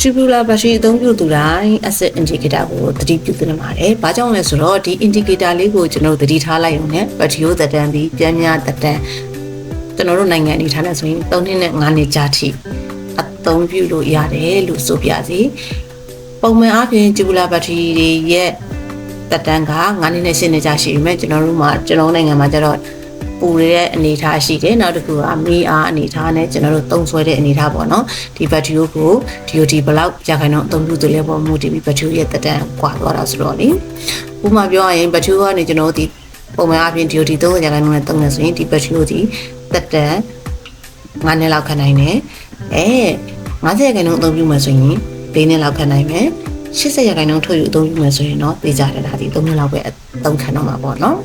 tubular battery အသုံးပြုသူတိုင်း acid indicator ကိုသတိပြုသင့်ပါတယ်။ဘာကြောင့်လဲဆိုတော့ဒီ indicator လေးကိုကျွန်တော်တို့သတိထားလိုက်ရုံနဲ့ battery ကိုသက်တမ်းပြီးပြန်များသက်တမ်းကျွန်တော်တို့နိုင်ငံအနေထားနဲ့ဆိုရင်3နှစ်နဲ့5နှစ်ကြာထိအသုံးပြုလို့ရတယ်လို့ဆိုပြစီ။ပုံမှန်အားဖြင့် tubular battery တွေရဲ့သက်တမ်းက9နှစ်နဲ့10နှစ်ကြာရှိပေမဲ့ကျွန်တော်တို့မှာကျွန်တော်နိုင်ငံမှာကျတော့ ပူတဲ့အနေအထားရှိတယ်နောက်တစ်ခုကမီးအားအနေအထားနဲ့ကျွန်တော်တို့သုံးဆွဲတဲ့အနေအထားပေါ့နော်ဒီဘက်ထရီကို DOT ဘလောက်ကြာခိုင်တော့အသုံးပြုသူလဲပေါ့မူတည်ပြီးဘက်ထရီရဲ့တက်တန်းကွာသွားတာဆိုတော့လေဥပမာပြောရရင်ဘက်ထရီကနေကျွန်တော်တို့ဒီပုံမှန်အပြင် DOT 30ကြာခိုင်တော့နဲ့သုံးနေဆိုရင်ဒီဘက်ထရီကိုဒီတက်တန်း9နှစ်လောက်ခံနိုင်တယ်အဲ90ရာခိုင်နှုန်းအသုံးပြုမှဆိုရင်၄နှစ်လောက်ခံနိုင်မယ်80ရာခိုင်နှုန်းထုတ်ယူအသုံးပြုမှဆိုရင်တော့ပေးကြတယ်ဒါဒီ3နှစ်လောက်ပဲအသုံးခံတော့မှာပေါ့နော်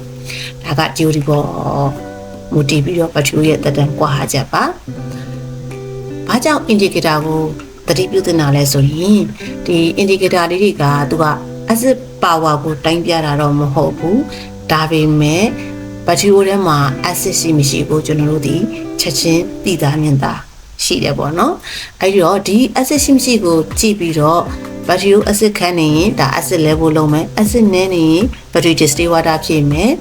ဒါက DOT ပေါ့ မူတည်ပြီးတော့ဘက်ထရီရဲ့တက်တန်းကွာဟာချက်ပါ။ဘာကြောင့် indicator ကိုသတိပြုသင့်တာလဲဆိုရင်ဒီ indicator လေးတွေကသူက acid power ကိုတိုင်းပြတာတော့မဟုတ်ဘူး။ဒါပေမဲ့ဘက်ထရီအိုထဲမှာ acid ရှိမရှိကိုကျွန်တော်တို့ဒီချက်ချင်းသိတာမြင်တာရှိတယ်ပေါ့နော်။အဲဒီတော့ဒီ acid ရှိမရှိကိုကြည့်ပြီးတော့ ဘက်ထရီကို acid ခန်းနေရင်ဒါ acid level လုံးမယ် acid နည်းနေရင်ဘက်ထရီ distilled water ဖြစ်မယ်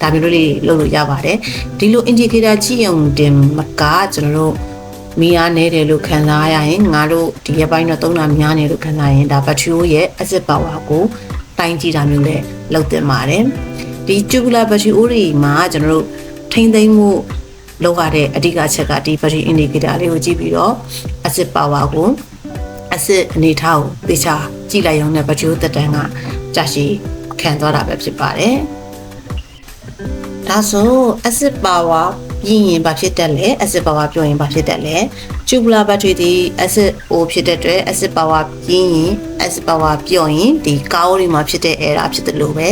ဒါမျိုးလေးလုပ်လို့ရပါတယ်ဒီလို indicator ကြည့်အောင်တင်မကကျွန်တော်တို့မီးအားနေတယ်လို့ခံစားရရင်ငါတို့ဒီရက်ပိုင်းတော့သုံးတာများနေလို့ခံစားရင်ဒါဘက်ထရီရဲ့ acid power ကိုတိုင်းကြည့်တာမျိုးလည်းလုပ်တင်ပါတယ်ဒီ tubular battery အိုးတွေမှာကျွန်တော်တို့ထိမ့်သိမ်းမှုလောက်ရတဲ့အဓိကအချက်ကဒီ battery indicator လေးကိုကြည့်ပြီးတော့ acid power ကို acid အနေထားကိုသေချာကြည့်လိုက်ရုံနဲ့ဘက်ထရီတက်တန်းကကြာရှည်ခံသွားတာပဲဖြစ်ပါတယ်။ဒါဆို acid power ပြီးရင်ဘာဖြစ်တတ်လဲ acid power ပြောရင်ဘာဖြစ်တတ်လဲ tubular battery ဒီ acid O ဖြစ်တဲ့အတွက် acid power ပြီးရင် acid power ပြော့ရင်ဒီကားအိုးတွေမှာဖြစ်တဲ့ error ဖြစ်တယ်လို့ပဲ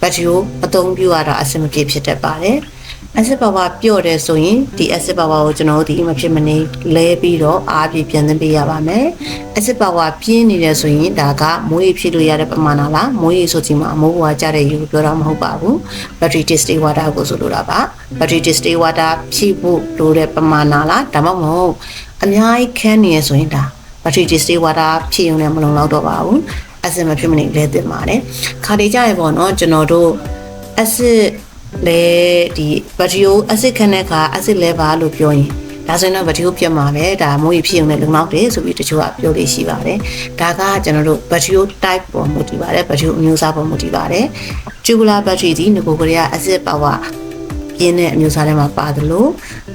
ဘက်ထရီကိုအသုံးပြုရတာအဆင်မပြေဖြစ်တတ်ပါတယ်။ acid power ပျော့တယ်ဆိုရင်ဒီ acid power ကိုကျွန်တော်တို့ဒီမဖြစ်မနေလဲပြီးတော့အားပြပြန်သင်းပေးရပါမယ် acid power ပြင်းနေတယ်ဆိုရင်ဒါကမိုးရေဖြစ်လို့ရတဲ့ပမာဏလားမိုးရေဆိုချိန်မှာအမိုးဘွားကြတဲ့ရေကိုပြောတာမဟုတ်ပါဘူး battery distilled water ကိုဆိုလိုတာပါ battery distilled water ဖြည့်ဖို့လိုတဲ့ပမာဏလားဒါမှမဟုတ်အများကြီးခန်းနေရဆိုရင်ဒါ battery distilled water ဖြည့်ရုံနဲ့မလုံလောက်တော့ပါဘူး acid မဖြစ်မနေလဲတင်ပါတယ်ခါတေကြရပေါ့နော်ကျွန်တော်တို့ acid လဲဒီဘတ်ထရီကို acid ခန်းတဲ့အခါ acid level လို့ပြောရင်ဒါဆိုရင်တော့ဘတ်ထရီကိုပြတ်မှာပဲဒါမိုးရီဖြစ်ုံနဲ့လုံလောက်တယ်ဆိုပြီးတချို့ကပြောလို့ရှိပါတယ်ဒါကကျွန်တော်တို့ဘတ်ထရီကို type ပေါ်မူတည်ပါတယ်ဘတ်ထရီကိုအမျိုးအစားပေါ်မူတည်ပါတယ် tubular battery ဒီငကိုကလေးက acid power ပြင်းတဲ့အမျိုးအစားထဲမှာပါတယ်လို့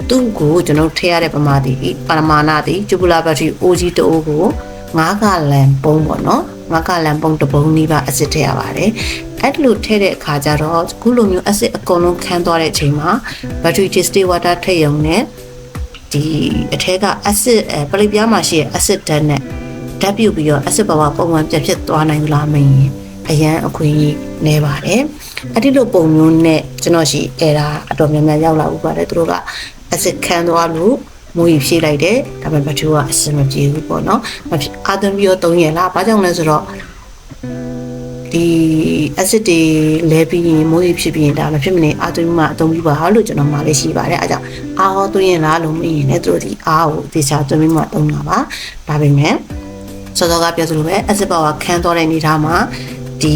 သူ့ကိုကျွန်တော်ထည့်ရတဲ့ပမာတိပမာဏတိ tubular battery OG တအိုးကို9ကလန်ပုံးပေါ့နော်9ကလန်ပုံးတစ်ပုံးနီးပါး acid ထည့်ရပါတယ်အဲ့လိုထည့်တဲ့အခါကျတော့ခုလိုမျိုး acid အ ကုန်လုံးခန်းသွားတဲ့အချိန်မှာ battery distilled water ထည့်ရုံနဲ့ဒီအထက်က acid ပလိပြားမှာရှိတဲ့ acid ဓာတ်နဲ့ဓာတ်ပြုတ်ပြီးတော့ acid power ပုံမှန်ပြတ်ဖြစ်သွားနိုင်လားမင်းအရန်အခွင့်အရေးနေပါတယ်အဲ့ဒီလိုပုံမျိုးနဲ့ကျွန်တော်ရှိအဲဒါအတော်များများရောက်လာဘူးပါတယ်သူတို့က acid ခန်းသွားလို့မူကြီးဖြည့်လိုက်တယ်ဒါပေမဲ့ဘတ်ထရီကအဆင်မပြေဘူးပေါ့နော်မဖြစ်အာသွင်းပြီးတော့သုံးရလားဘာကြောင့်လဲဆိုတော့ ဒီ acid တွေလဲပြီးရင်မိုးရီဖြစ်ပြီးရင်ဒါမဖြစ်မနေအာသွင်းမှအသုံးပြုပါလို့ကျွန်တော်မှလည်းရှိပါတယ်အဲကြောင့်အာဟောသွင်းရင်လားလို့မင်းရင်လည်းသူတို့ဒီအာကိုသေချာသွင်းပြီးမှသုံးတာပါဒါပေမဲ့စောစောကပြောသလိုပဲ acid power ခန်းသွားတဲ့အနေထားမှာဒီ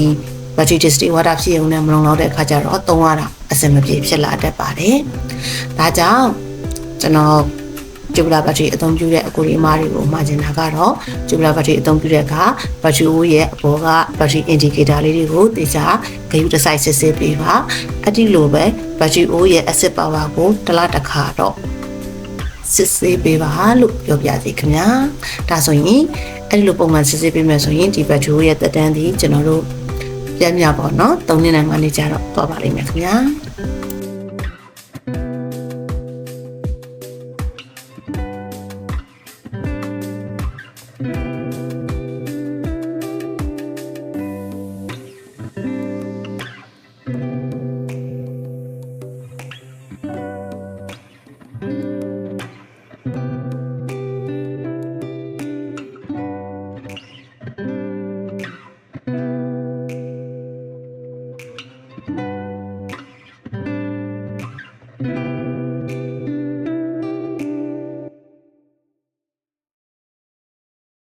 battery distilled water ဖြစ်ုံနဲ့မလုံလောက်တဲ့အခါကျတော့သုံးရတာအဆင်မပြေဖြစ်လာတတ်ပါတယ်ဒါကြောင့်ကျွန်တော် ကျူပလာဘတ်ထရီအသုံးပြုတဲ့အကူဒီမားတွေကိုမှာကျင်တာကတော့ကျူပလာဘတ်ထရီအသုံးပြုတဲ့အခါဘတ်ထရီအိုးရဲ့အပေါ်ကဘတ်ထရီ indicator လေးတွေကိုတေချာဂရုတစိုက်စစ်ဆေးပေးပါအဲ့ဒီလိုပဲဘတ်ထရီအိုးရဲ့ acid power ကိုတစ်လတစ်ခါတော့စစ်ဆေးပေးပါလို့ပြောပြစီခင်ဗျာဒါဆိုရင်အဲ့ဒီလိုပုံမှန်စစ်ဆေးပေးမယ်ဆိုရင်ဒီဘတ်ထရီအိုးရဲ့တက်တန်းဒီကျွန်တော်တို့ပြန်ပြပါတော့3နှစ်နဲ့5နှစ်ကြာတော့သွားပါလိမ့်မယ်ခင်ဗျာ